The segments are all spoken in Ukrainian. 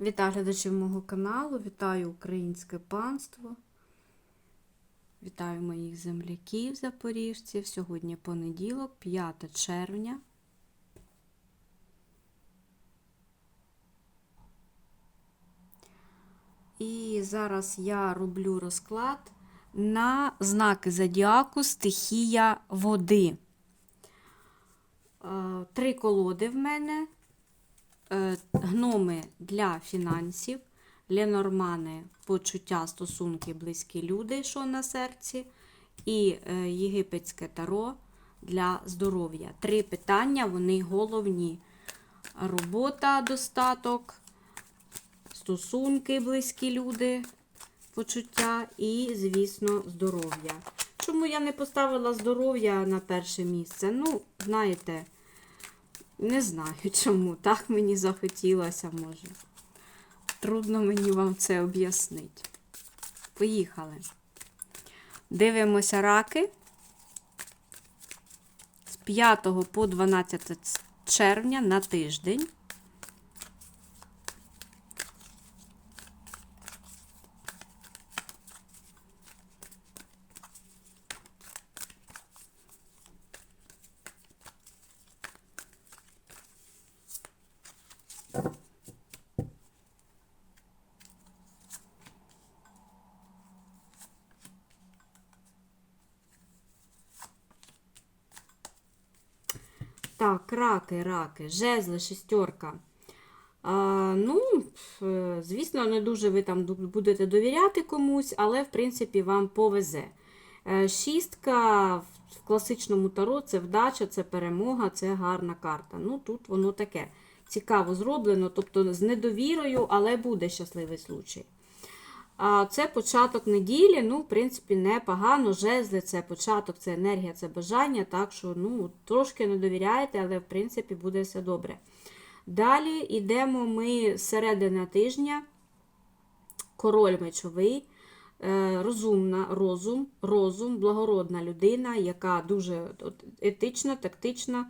Вітаю глядачів мого каналу, вітаю українське панство, вітаю моїх земляків запоріжців. Сьогодні понеділок, 5 червня. І зараз я роблю розклад на знаки зодіаку стихія води. Е, Три колоди в мене гноми для фінансів, ленормани почуття, стосунки, близькі люди, що на серці, і е, єгипетське таро для здоров'я. Три питання, вони головні. Робота, достаток, стосунки, близькі люди, почуття і, звісно, здоров'я. Чому я не поставила здоров'я на перше місце? Ну, знаєте, не знаю чому. Так мені захотілося, може. Трудно мені вам це об'яснити. Поїхали. Дивимося раки. З 5 по 12 червня на тиждень. Так, раки, раки, жезли, шестерка. А, ну, звісно, не дуже ви там будете довіряти комусь, але, в принципі, вам повезе. Е, Шістка в класичному таро це вдача, це перемога, це гарна карта. Ну, тут воно таке цікаво зроблено, тобто з недовірою, але буде щасливий случай. А це початок неділі, ну, в принципі, непогано. Жезли це початок, це енергія, це бажання. Так що, ну, трошки не довіряєте, але, в принципі, буде все добре. Далі йдемо ми з середини тижня. Король мечовий, е, розумна, розум, розум, благородна людина, яка дуже етична, тактична.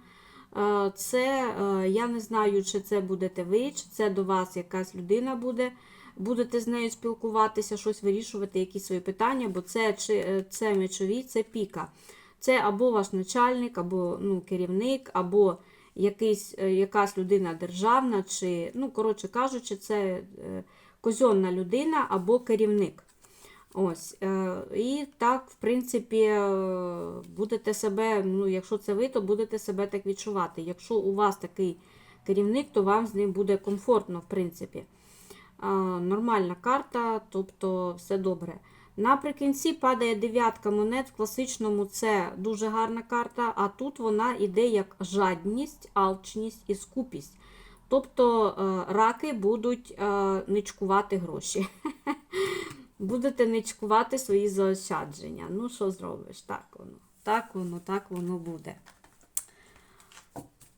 Е, Це, е, я не знаю, чи це будете ви, чи це до вас якась людина буде будете з нею спілкуватися, щось вирішувати, якісь свої питання, бо це чи, це мечові, це піка. Це або ваш начальник, або ну, керівник, або якийсь, якась людина державна, чи, ну, коротше кажучи, це е, козьонна людина або керівник. Ось, е, І так, в принципі, е, будете себе, ну, якщо це ви, то будете себе так відчувати. Якщо у вас такий керівник, то вам з ним буде комфортно, в принципі нормальна карта, тобто все добре. Наприкінці падає дев'ятка монет. В класичному це дуже гарна карта, а тут вона йде як жадність, алчність і скупість. Тобто е, раки будуть е, ничкувати гроші. Будете ничкувати свої заощадження. Ну, що зробиш? Так воно, так воно, так воно буде.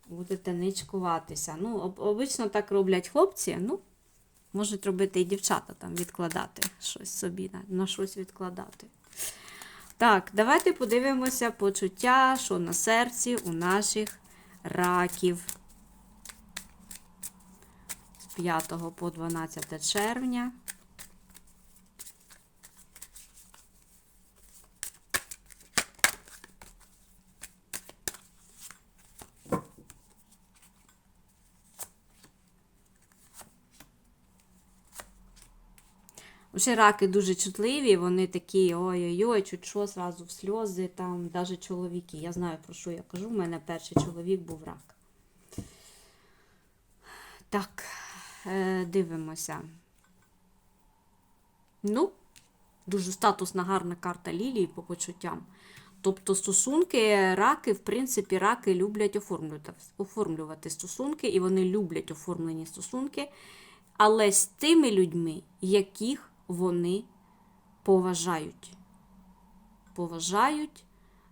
Будете ничкуватися. Ну, обично так роблять хлопці. ну, Можуть робити і дівчата там відкладати щось собі, на, на щось відкладати. Так, давайте подивимося почуття, що на серці у наших раків. З 5 по 12 червня. Вже раки дуже чутливі, вони такі ой-ой-ой, чуть що зразу в сльози, там навіть чоловіки. Я знаю, про що я кажу. У мене перший чоловік був рак. Так, е, дивимося. Ну, дуже статусна гарна карта Лілії по почуттям. Тобто стосунки, раки, в принципі, раки люблять оформлювати, оформлювати стосунки, і вони люблять оформлені стосунки, але з тими людьми, яких вони поважають. Поважають,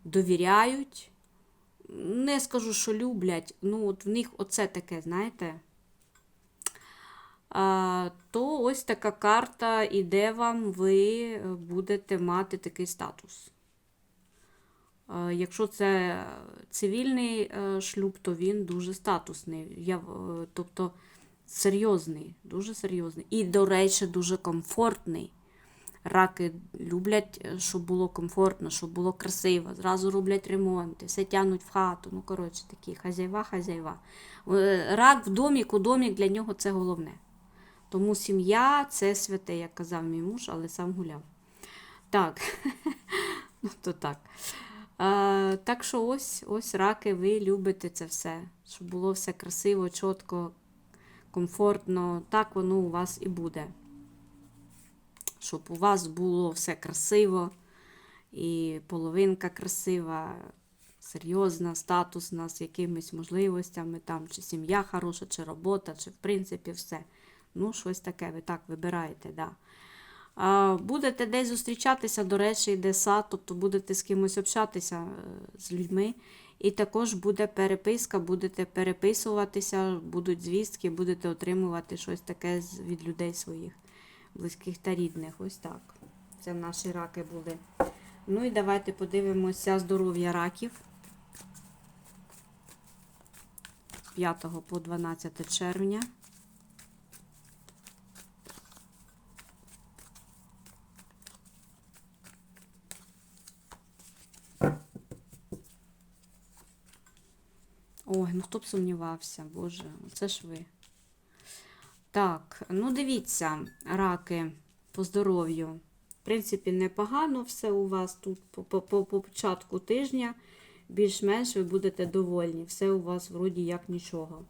довіряють. Не скажу, що люблять, ну, от в них оце таке, знаєте. А, То ось така карта, і де вам ви будете мати такий статус. А, якщо це цивільний е, шлюб, то він дуже статусний. Я, Тобто серйозний, дуже серйозний. І, до речі, дуже комфортний. Раки люблять, е, щоб було комфортно, щоб було красиво. Зразу роблять ремонти, все тягнуть в хату. Ну, коротше, такі хазяйва, хазяйва. Е, Рак в домік, у домік для нього це головне. Тому сім'я це святе, як казав мій муж, але сам гуляв. Так, ну то так. А, так що ось, ось раки, ви любите це все, щоб було все красиво, чітко, комфортно. Так воно у вас і буде. Щоб у вас було все красиво, і половинка красива, серйозна, статусна, з якимись можливостями, там, чи сім'я хороша, чи робота, чи в принципі все. Ну, щось таке, ви так вибираєте, да. А, Будете десь зустрічатися, до речі, йде сад, тобто будете з кимось общатися е, з людьми. І також буде переписка, будете переписуватися, будуть звістки, будете отримувати щось таке від людей своїх, близьких та рідних. Ось так. Це наші раки були. Ну і давайте подивимося здоров'я раків. 5 по 12 червня. Ой, ну хто б сумнівався, Боже, це ж ви. Так, ну дивіться, раки по здоров'ю. В принципі, непогано все у вас тут по, по, по, по початку тижня. Більш-менш ви будете довольні. Все у вас вроді як нічого.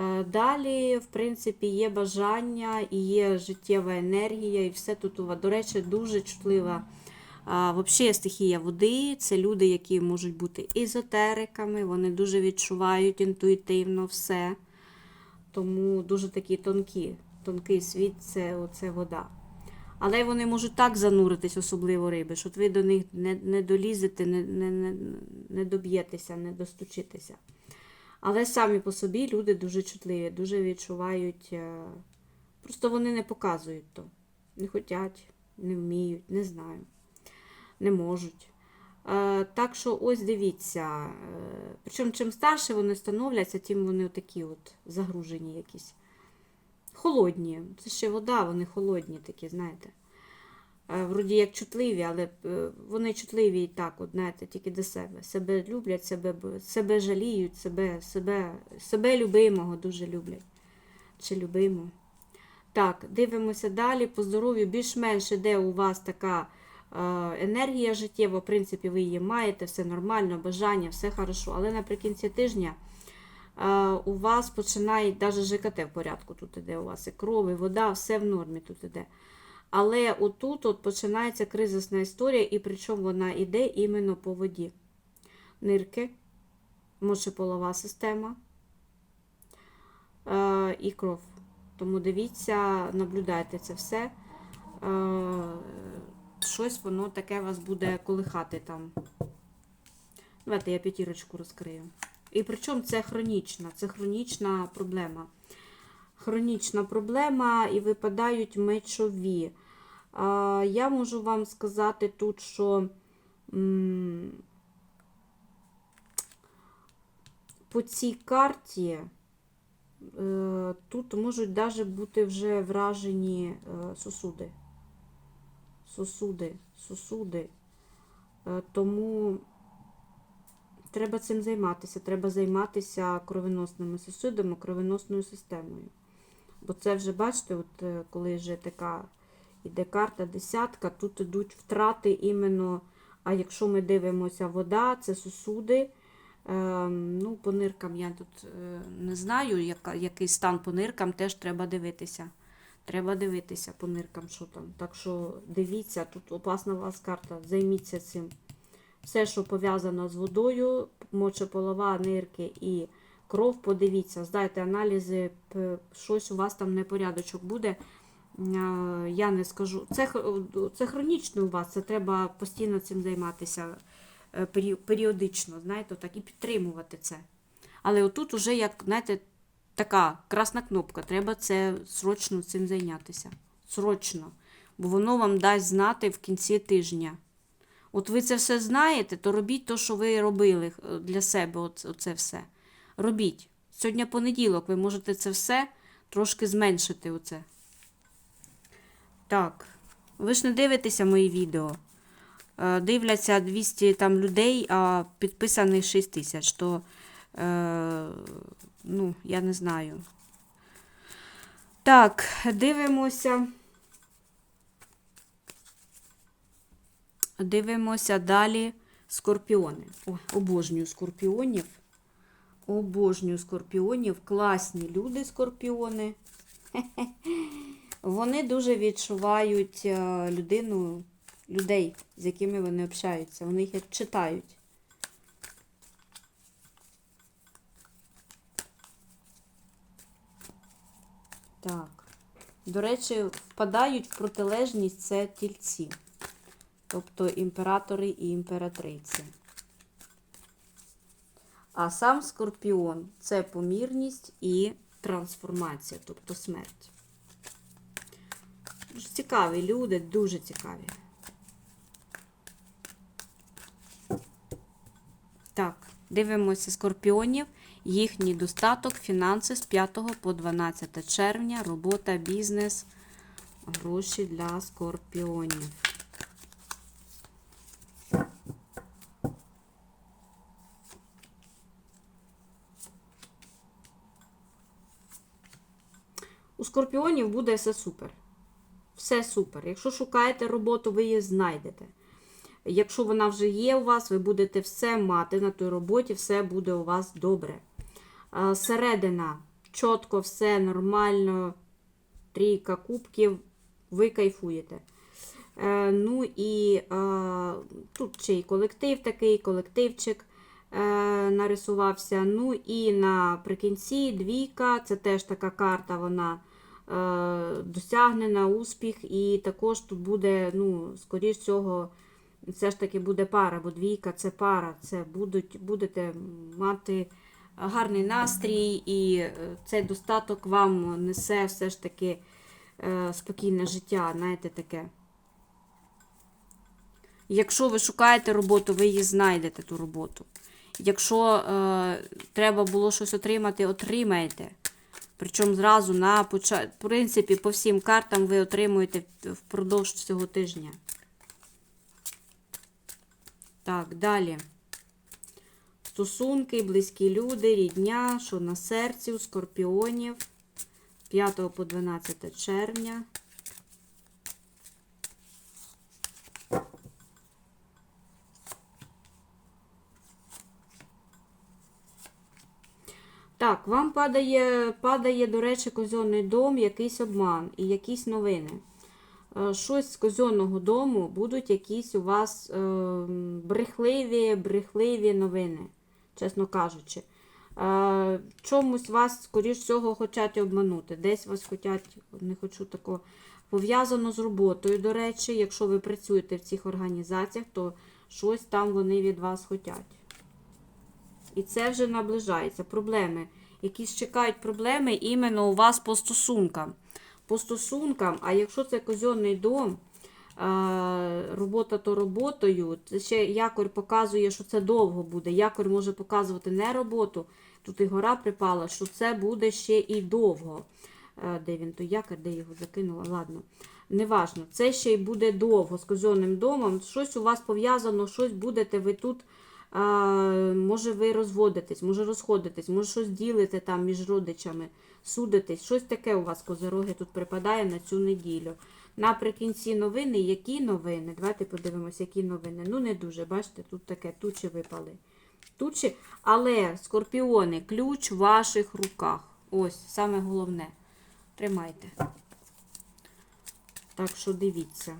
Е, Далі, в принципі, є бажання і є життєва енергія, і все тут у вас. До речі, дуже чутлива. А, Взагалі стихія води це люди, які можуть бути езотериками, вони дуже відчувають інтуїтивно все. Тому дуже такі тонкі, тонкий світ це оце вода. Але вони можуть так зануритись, особливо риби, що ви до них не, не долізете, не, не, не, доб'єтеся, не достучитеся. Але самі по собі люди дуже чутливі, дуже відчувають. е, Просто вони не показують то. Не хочуть, не вміють, не знаю, не можуть. Е, Так що ось дивіться. е, Причому чим старше вони становляться, тим вони такі от загружені якісь. Холодні. Це ще вода, вони холодні такі, знаєте. Е, Вроді як чутливі, але вони чутливі і так, от, знаєте, тільки до себе. Себе люблять, себе, себе жаліють, себе, себе, себе любимого дуже люблять. Чи любимо. Так, дивимося далі. По здоров'ю більш-менш іде у вас така енергія життєва. В принципі, ви її маєте, все нормально, бажання, все хорошо. Але наприкінці тижня у вас починає навіть ЖКТ в порядку. Тут іде у вас і кров, і вода, все в нормі тут іде. Але отут от починається кризисна історія, і причому вона йде іменно по воді. Нирки, мочеполова система е, і кров. Тому дивіться, наблюдайте це все. Е, щось воно таке вас буде колихати там. Давайте я п'ятірочку розкрию. І причому це хронічна, це хронічна проблема. Хронічна проблема і випадають мечові. Я можу вам сказати тут, що по цій карті е, тут можуть навіть бути вже вражені е, сосуди. Сосуди, сосуди. Е, тому треба цим займатися. Треба займатися кровоносними сосудами, кровоносною системою. Бо це вже, бачите, от е, коли вже така іде карта десятка, тут ідуть втрати іменно. А якщо ми дивимося, вода, це сосуди. Ем, ну, по ниркам я тут е, не знаю, який стан по ниркам, теж треба дивитися. Треба дивитися по ниркам, що там. Так що дивіться, тут опасна у вас карта, займіться цим. Все, що пов'язано з водою, мочеполова, нирки і кров, подивіться, здайте аналізи, щось у вас там непорядочок буде. Я не скажу. Це, це хронічно у вас, це треба постійно цим займатися е, періодично, знаєте, так, і підтримувати це. Але отут уже, як, знаєте, така красна кнопка, треба це срочно цим зайнятися. Срочно. Бо воно вам дасть знати в кінці тижня. От ви це все знаєте, то робіть те, що ви робили е, для себе, оце, все. Робіть. Сьогодні понеділок, ви можете це все трошки зменшити оце. Так, ви ж не дивитеся мої відео. Е, Дивляться 200 там людей, а підписаних 6 тисяч. То, е, ну, я не знаю. Так, дивимося. Дивимося далі скорпіони. О, обожнюю скорпіонів. Обожнюю скорпіонів. Класні люди скорпіони. Вони дуже відчувають е, людину, людей, з якими вони общаються. Вони їх читають. Так. До речі, впадають в протилежність це тільці. Тобто імператори і імператриці. А сам скорпіон це помірність і трансформація, тобто смерть. Дуже цікаві люди, дуже цікаві. Так, дивимося скорпіонів, їхній достаток, фінанси з 5 по 12 червня, робота, бізнес, гроші для скорпіонів. У скорпіонів буде все супер. Все супер. Якщо шукаєте роботу, ви її знайдете. Якщо вона вже є у вас, ви будете все мати на той роботі, все буде у вас добре. Середина, чітко, все нормально, трійка кубків, ви кайфуєте. Е, ну і е, тут ще й колектив такий, колективчик е, нарисувався. Ну і наприкінці двійка, це теж така карта, вона досягнена, успіх, і також тут буде, ну, скоріш всього, все ж таки буде пара, бо двійка це пара, це будуть, будете мати гарний настрій, і е, цей достаток вам несе все ж таки е, спокійне життя, знаєте, таке. Якщо ви шукаєте роботу, ви її знайдете ту роботу. Якщо е, треба було щось отримати, отримаєте. Причому зразу на початку, в принципі, по всім картам ви отримуєте впродовж цього тижня. Так, далі. Стосунки, близькі люди, рідня, що на серці у скорпіонів. 5 по 12 червня. Так, вам падає, падає, до речі, козьонний дом, якийсь обман і якісь новини. Е, Щось з козьонного дому будуть якісь у вас е, брехливі, брехливі новини, чесно кажучи. Е, чомусь вас, скоріш всього, хочуть обманути. Десь вас хочуть, не хочу такого, пов'язано з роботою, до речі, якщо ви працюєте в цих організаціях, то щось там вони від вас хочуть. І це вже наближається. Проблеми. Якісь чекають проблеми іменно у вас по стосункам. По стосункам, а якщо це козьонний дом, робота то роботою, це ще якорь показує, що це довго буде. Якорь може показувати не роботу. Тут і гора припала, що це буде ще і довго. Де він той якор, де його закинула? Ладно. Неважно, це ще й буде довго з козьонним домом. Щось у вас пов'язано, щось будете ви тут. Може ви розводитесь, може розходитесь, може щось ділите там між родичами, судитесь. Щось таке у вас козороги тут припадає на цю неділю. Наприкінці новини, які новини? Давайте подивимося, які новини. Ну, не дуже, бачите, тут таке тучі випали. Тучі, але скорпіони, ключ в ваших руках. Ось, саме головне. Тримайте. Так що дивіться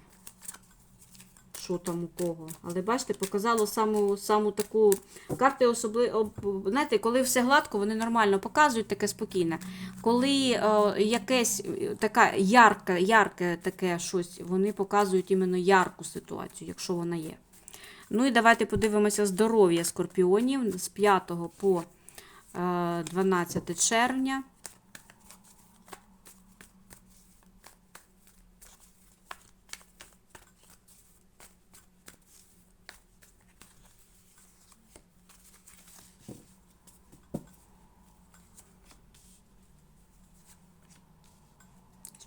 що там у кого. Але бачите, показало саму саму таку карти особливо. Знаєте, коли все гладко, вони нормально показують таке спокійне. Коли о, якесь така ярка, ярке таке щось, вони показують іменно ярку ситуацію, якщо вона є. Ну і давайте подивимося здоров'я скорпіонів з 5 по е, 12 червня.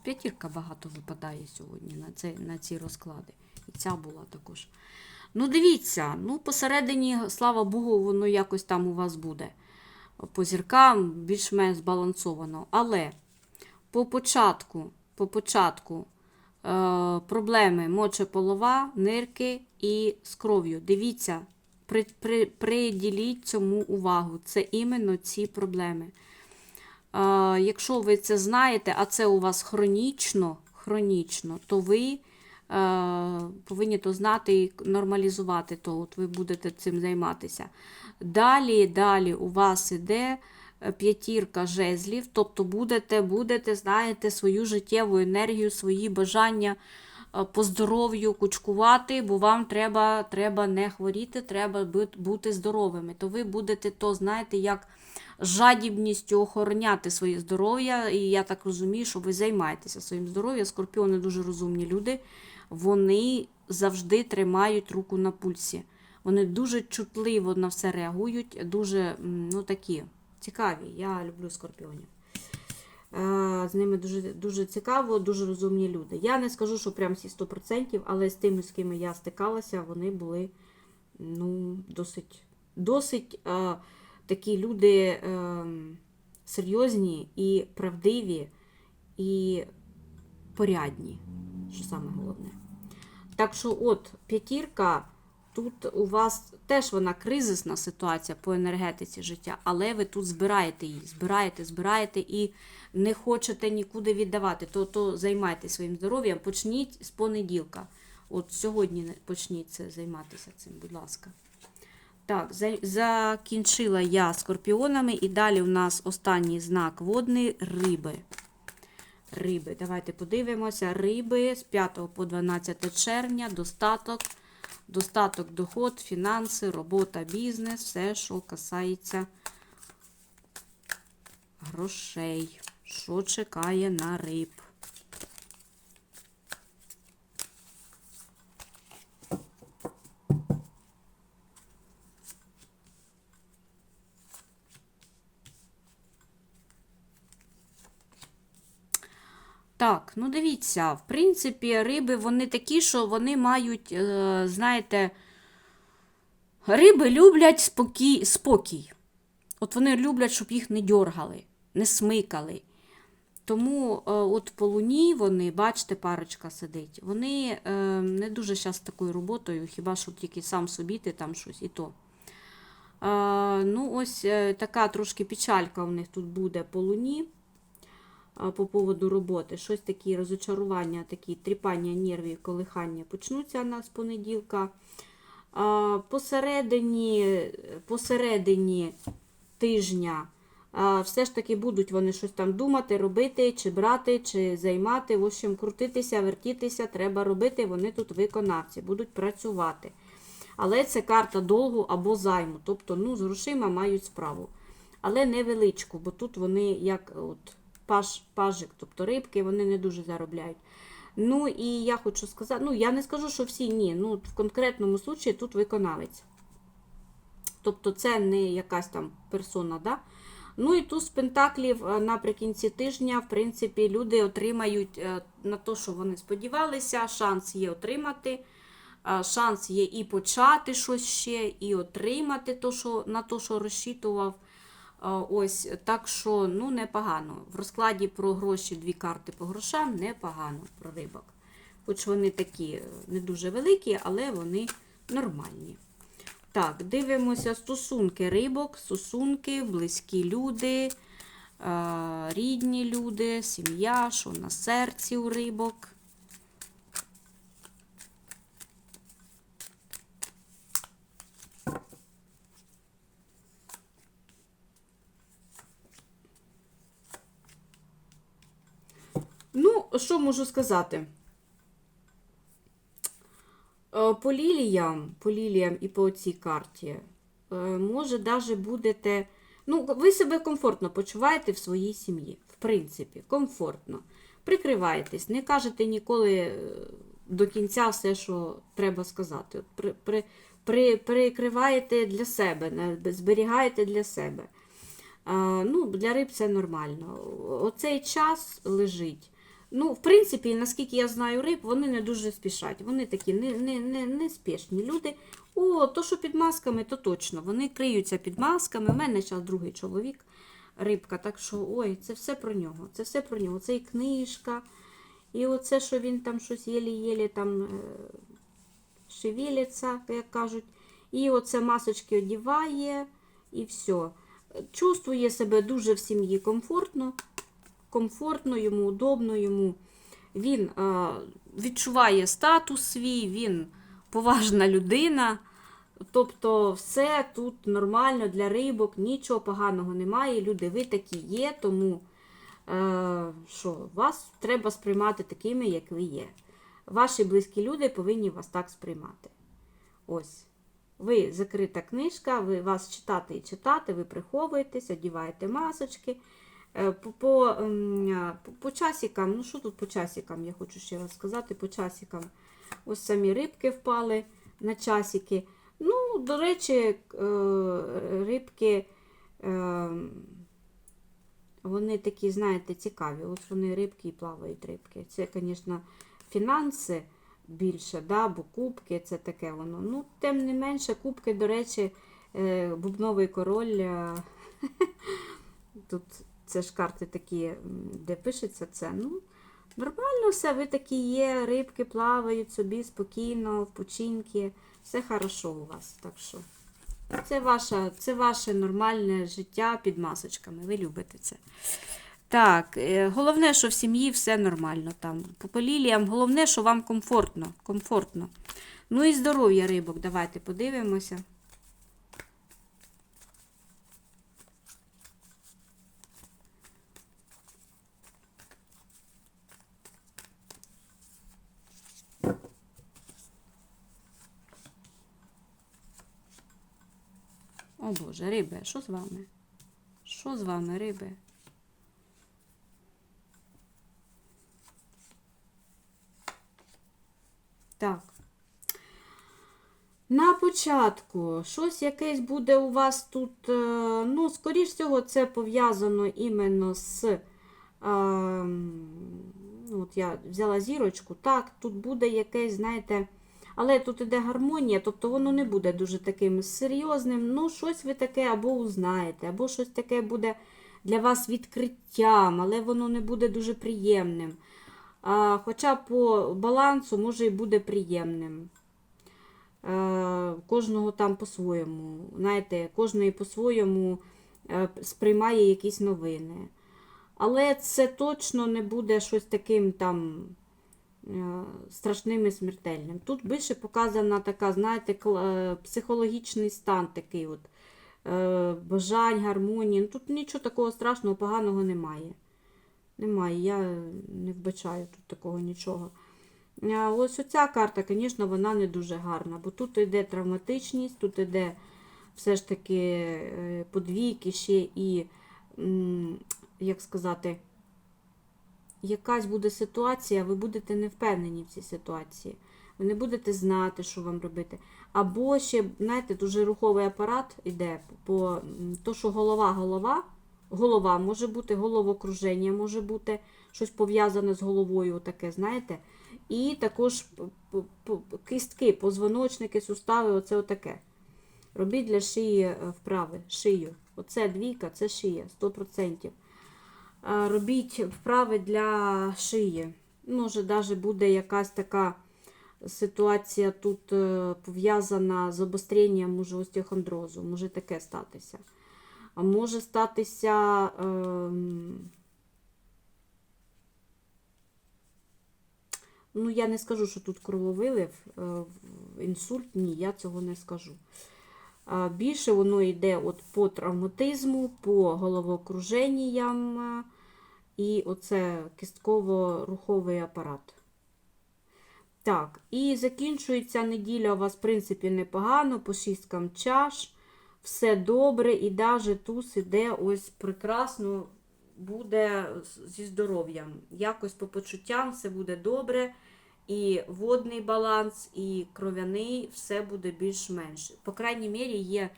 П'ятірка багато випадає сьогодні на, це, на ці розклади. І ця була також. Ну, дивіться, ну, посередині, слава Богу, воно якось там у вас буде. По зіркам більш-менш збалансовано. Але по початку, по початку е, проблеми мочеполова, нирки і з кров'ю. Дивіться, при, при, приділіть цьому увагу. Це іменно ці проблеми. Якщо ви це знаєте, а це у вас хронічно, хронічно, то ви е, повинні то знати і нормалізувати то. От ви будете цим займатися. Далі, далі у вас іде е, п'ятірка жезлів, тобто будете, будете, знаєте, свою життєву енергію, свої бажання е, по здоров'ю кучкувати, бо вам треба, треба не хворіти, треба бути здоровими. То ви будете то, знаєте, як жадібністю охороняти своє здоров'я. І я так розумію, що ви займаєтеся своїм здоров'ям. Скорпіони дуже розумні люди. Вони завжди тримають руку на пульсі. Вони дуже чутливо на все реагують, дуже ну, такі цікаві. Я люблю скорпіонів. Е, З ними дуже, дуже цікаво, дуже розумні люди. Я не скажу, що прям всі 100%, але з тими, з ким я стикалася, вони були ну, досить, досить е, такі люди е, серйозні і правдиві, і порядні, що саме головне. Так що, от, п'ятірка, тут у вас теж вона кризисна ситуація по енергетиці життя, але ви тут збираєте її, збираєте, збираєте і не хочете нікуди віддавати, то, то займайтеся своїм здоров'ям, почніть з понеділка. От сьогодні почніть це займатися цим, будь ласка. Так, закінчила я скорпіонами, і далі у нас останній знак водний риби. Риби. Давайте подивимося. Риби з 5 по 12 червня, достаток, достаток, доход, фінанси, робота, бізнес, все, що касається грошей. Що чекає на риб? Так, ну дивіться, в принципі, риби вони такі, що вони мають, е, знаєте, риби люблять спокій, спокій. От вони люблять, щоб їх не дьоргали, не смикали. Тому е, от по луні вони, бачите, парочка сидить, вони е, не дуже зараз такою роботою, хіба що тільки сам собі ти там щось і то. Ну, ось така трошки печалька у них тут буде по луні по поводу роботи. Щось такі розочарування, такі тріпання нервів, колихання почнуться у нас з понеділка. Посередині, посередині тижня все ж таки будуть вони щось там думати, робити, чи брати, чи займати. В общем, крутитися, вертітися, треба робити. Вони тут виконавці, будуть працювати. Але це карта долгу або займу. Тобто, ну, з грошима мають справу. Але невеличку, бо тут вони як от, паж, пажик, тобто рибки, вони не дуже заробляють. Ну і я хочу сказати, ну я не скажу, що всі ні. Ну, в конкретному случаї тут виконавець. Тобто це не якась там персона, да? Ну і туз пентаклів е, наприкінці тижня, в принципі, люди отримають е, на те, що вони сподівалися, шанс є отримати. е, Шанс є і почати щось ще, і отримати то, що, на те, що розчитував. Ось так що ну непогано. В розкладі про гроші дві карти по грошам непогано про рибок. Хоч вони такі е, не дуже великі, але вони нормальні. Так, дивимося стосунки рибок, стосунки, близькі люди, е, рідні люди, сім'я, що на серці у рибок. Ну, що можу сказати? Е, По ліліям, по ліліям і по цій карті, е, може, даже будете. Ну, ви себе комфортно почуваєте в своїй сім'ї. В принципі, комфортно. Прикриваєтесь, не кажете ніколи е, до кінця все, що треба сказати. При, при, при, прикриваєте для себе, зберігаєте для себе. А, ну, для риб це нормально. Оцей час лежить. Ну, в принципі, наскільки я знаю риб, вони не дуже спішать. Вони такі не, не, не, не спішні люди. О, то, що під масками, то точно. Вони криються під масками. У мене зараз другий чоловік, рибка. Так що, ой, це все про нього. Це все про нього. Це і книжка. І оце, що він там щось єлі-єлі там е, шевелиться, як кажуть. І оце масочки одіває, і все. Чувствує себе дуже в сім'ї комфортно, комфортно йому, удобно йому. Він е, відчуває статус свій, він поважна людина. Тобто все тут нормально для рибок, нічого поганого немає. Люди, ви такі є, тому е, що вас треба сприймати такими, як ви є. Ваші близькі люди повинні вас так сприймати. Ось. Ви закрита книжка, ви вас читати і читати, ви приховуєтесь, одіваєте масочки. Е, По, ем, по, по часикам, ну що тут по часикам, я хочу ще раз сказати, по часикам. Ось самі рибки впали на часики. Ну, до речі, е, рибки, е, вони такі, знаєте, цікаві. От вони рибки і плавають рибки. Це, звісно, фінанси більше, да, бо кубки це таке воно. Ну, тим не менше, кубки, до речі, бубновий король. Тут це ж карти такі, де пишеться це. Ну, нормально все, ви такі є, рибки плавають собі спокійно, в починки. Все хорошо у вас. Так що це, ваша, це ваше нормальне життя під масочками. Ви любите це. Так, е, головне, що в сім'ї все нормально там. По по ліліям, головне, що вам комфортно. комфортно. Ну і здоров'я рибок. Давайте подивимося. О Боже, риби, що з вами? Що з вами, риби? Так. На початку щось якесь буде у вас тут, е, ну, скоріш всього, це пов'язано іменно з. е, от я взяла зірочку. Так, тут буде якесь, знаєте, але тут іде гармонія, тобто воно не буде дуже таким серйозним. Ну, щось ви таке або узнаєте, або щось таке буде для вас відкриттям, але воно не буде дуже приємним. А, Хоча по балансу може і буде приємним. Е, Кожного там по-своєму. Знаєте, кожної по-своєму е, сприймає якісь новини. Але це точно не буде щось таким там страшним і смертельним. Тут більше показана така, знаєте, е, психологічний стан такий от. е, Бажань, гармонії. Ну, Тут нічого такого страшного, поганого немає. Немає, я не вбачаю тут такого нічого. Ось оця карта, звісно, вона не дуже гарна, бо тут йде травматичність, тут йде все ж таки е, подвійки ще і, як сказати, якась буде ситуація, ви будете не впевнені в цій ситуації. Ви не будете знати, що вам робити. Або ще, знаєте, дуже руховий апарат йде, по то, що голова, голова, голова може бути, головокруження може бути, щось пов'язане з головою, таке, знаєте. І також кістки, позвоночники, сустави, оце отаке. Робіть для шиї е, вправи, шию. Оце двійка, це шия, 100%. А, Робіть вправи для шиї. Може, навіть буде якась така ситуація тут е, пов'язана з обостренням може, остеохондрозу. Може таке статися. А може статися. ем, Ну, я не скажу, що тут крововилив, е, інсульт, ні, я цього не скажу. Більше воно йде от по травматизму, по головокруженням і оце кістково-руховий апарат. Так, і закінчується неділя у вас, в принципі, непогано, по шісткам чаш. Все добре, і навіть туз іде ось прекрасно буде зі здоров'ям. Якось по почуттям все буде добре. І водний баланс, і кров'яний, все буде більш-менш. По крайній мірі, є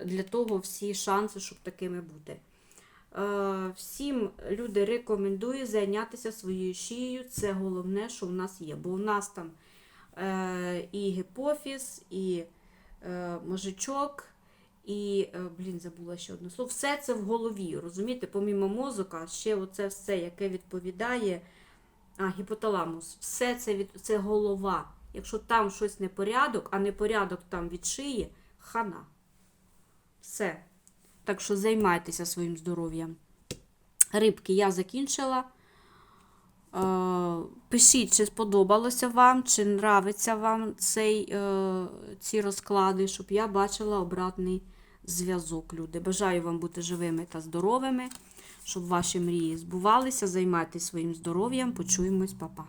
для того всі шанси, щоб такими бути. Е, Всім люди рекомендую зайнятися своєю шиєю. Це головне, що в нас є. Бо у нас там е, і гіпофіз, і е, мозжечок, і, блін, забула ще одне слово. Все це в голові. Розумієте, помімо мозока, ще оце все, яке відповідає. А, гіпоталамус. Все це від це голова. Якщо там щось непорядок, а непорядок там від шиї, хана. Все. Так що займайтеся своїм здоров'ям. Рибки я закінчила. Е, Пишіть, чи сподобалося вам, чи нравиться вам цей, е, ці розклади, щоб я бачила обратний зв'язок, люди. Бажаю вам бути живими та здоровими, щоб ваші мрії збувалися. Займайтесь своїм здоров'ям. Почуємось, па-па.